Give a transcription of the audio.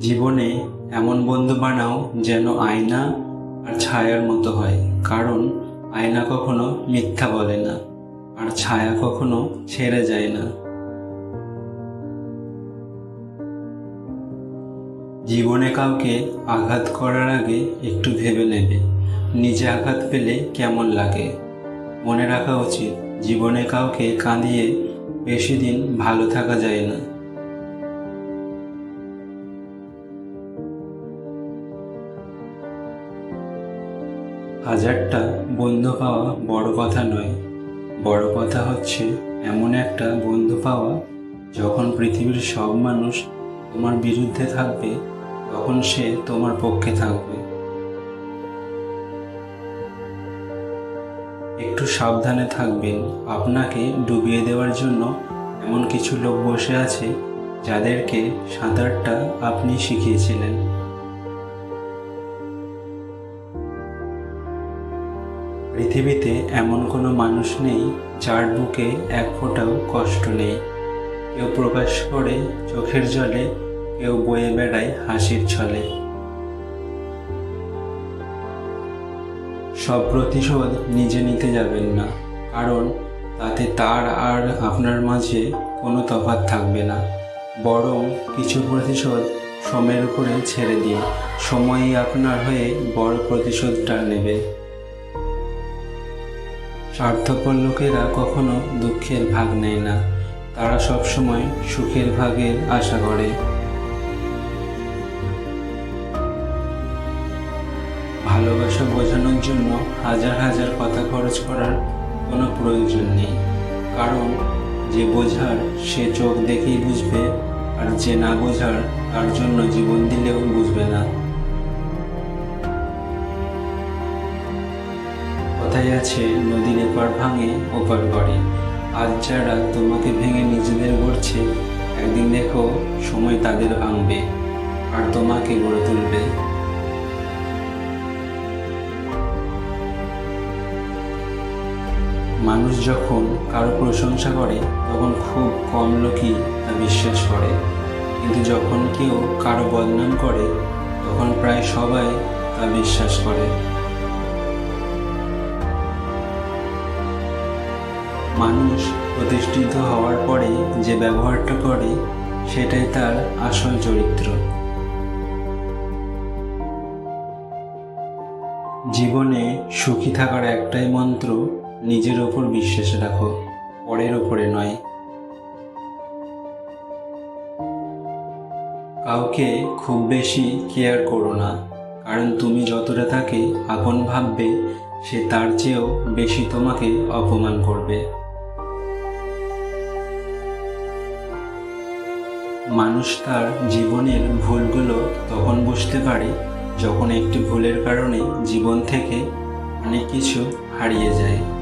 জীবনে এমন বন্ধু বানাও যেন আয়না আর ছায়ার মতো হয়। কারণ আয়না কখনো মিথ্যা বলে না, আর ছায়া কখনো ছেড়ে যায় না। জীবনে কাউকে আঘাত করার আগে একটু ভেবে নেবে, নিজে আঘাত পেলে কেমন লাগে। মনে রাখা উচিত, জীবনে কাউকে কাঁদিয়ে বেশি দিন ভালো থাকা যায় না। হাজারটা বন্ধু পাওয়া বড় কথা নয়। বড় কথা হচ্ছে, এমন একটা বন্ধু পাওয়া যখন পৃথিবীর সব মানুষ তোমার বিরুদ্ধে থাকবে, তখন সে তোমার পক্ষে থাকবে। একটু সাবধানে থাকবেন। আপনাকে ডুবিয়ে দেওয়ার জন্য এমন কিছু লোক বসে আছে, যাদেরকে সাঁতারটা আপনি শিখিয়েছিলেন। পৃথিবীতে এমন কোনো মানুষ নেই যার বুকে এক ফোঁটাও কষ্ট নেই। কেউ প্রকাশ করে চোখের জলে, কেউ বয়ে বেড়ায় হাসির ছলে। সব প্রতিশোধ নিজে নিতে যাবেন না, কারণ তাতে তার আর আপনার মাঝে কোনো তফাৎ থাকবে না। বরং কিছু প্রতিশোধ সময়ের উপরে ছেড়ে দিন। সময়ই আপনার হয়ে বড় প্রতিশোধটা নেবে। স্বার্থপর লোকেরা কখনো দুঃখের ভাগ নেয় না। তারা সবসময় সুখের ভাগের আশা করে। ভালোবাসা বোঝানোর জন্য হাজার হাজার কথা খরচ করার কোনো প্রয়োজন নেই। কারণ যে বোঝার সে চোখ দেখেই বুঝবে, আর যে না বোঝার তার জন্য জীবন দিলেও বুঝবে না। আছে নদীর এপার ভাঙে ওপার গড়ে আজ যারা তোমাকে ভেঙে নিজেদের গড়ছে, একদিন দেখো সময় তাদের ভাঙবে আর তোমাকে গড়ে তুলবে। মানুষ যখন কারও প্রশংসা করে, তখন খুব কম লোকই তা বিশ্বাস করে। কিন্তু যখন কেউ কারও বদনাম করে, তখন প্রায় সবাই তা বিশ্বাস করে। মানুষ প্রতিষ্ঠিত হওয়ার পরে যে ব্যবহারটা করে, সেটাই তার আসল চরিত্র। জীবনে সুখী থাকার একটাই মন্ত্র, নিজের ওপর বিশ্বাস রাখো, পরের ওপরে নয়। কাউকে খুব বেশি কেয়ার করো না, কারণ তুমি যতটা তাকে আপন ভাববে, সে তার চেয়েও বেশি তোমাকে অপমান করবে। মানুষ তার জীবনের ভুলগুলো তখন বুঝতে পারে যখন একটি ভুলের কারণে জীবন থেকে অনেক কিছু হারিয়ে যায়।